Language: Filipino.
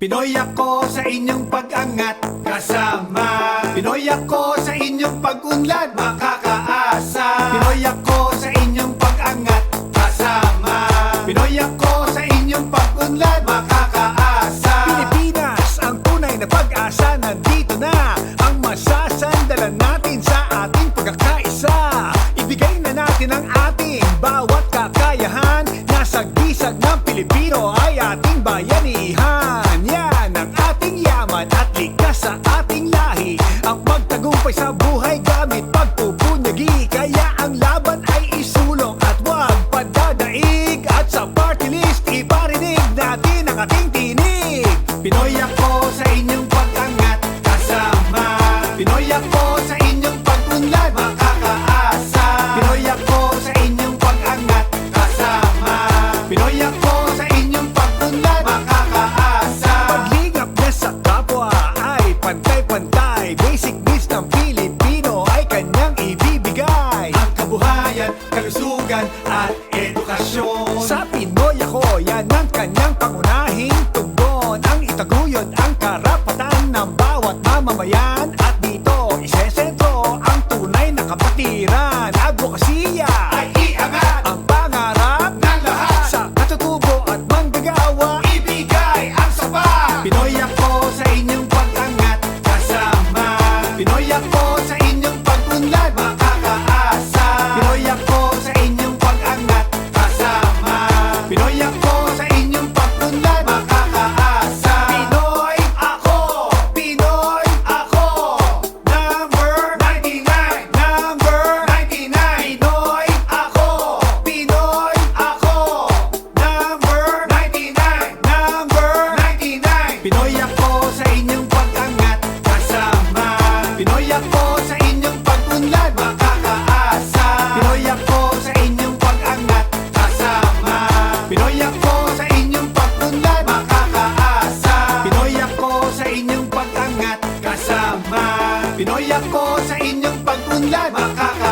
Pinoy ako sa inyong pag-angat Kasama. Pinoy ako sa inyong pag-unlad Makakaasa. Pinoy ako sa inyong pag-angat Kasama. Pinoy ako sa inyong pag-unlad Makakaasa. Pilipinas, ang tunay na pag-asa Nandito na Gisag ng Pilipino ay ating bayanihan. Yan ang ating yaman at likas sa ating lahi. Ang pagtagumpay sa buhay gamit pagpupunyagi. Kaya ang laban ay isulong at wag padadaig. At sa party list iparinig natin ang ating tinig. Pinoy ako sa inyong pag-angat Kasama. Pinoy ako sa inyong pag-unlad pantay-pantay Basic needs ng Pilipino ay kanyang ibibigay. Ang kabuhayan, kalusugan at edukasyon. Sa Pinoy ako, yan ang kanyang pangunahing tugon Ang itaguyod ang karapatan ng bawat mamamayan. At dito, isesentro ang tunay na kapatiran. Advokasya sa inyong pag-unlad. Makaka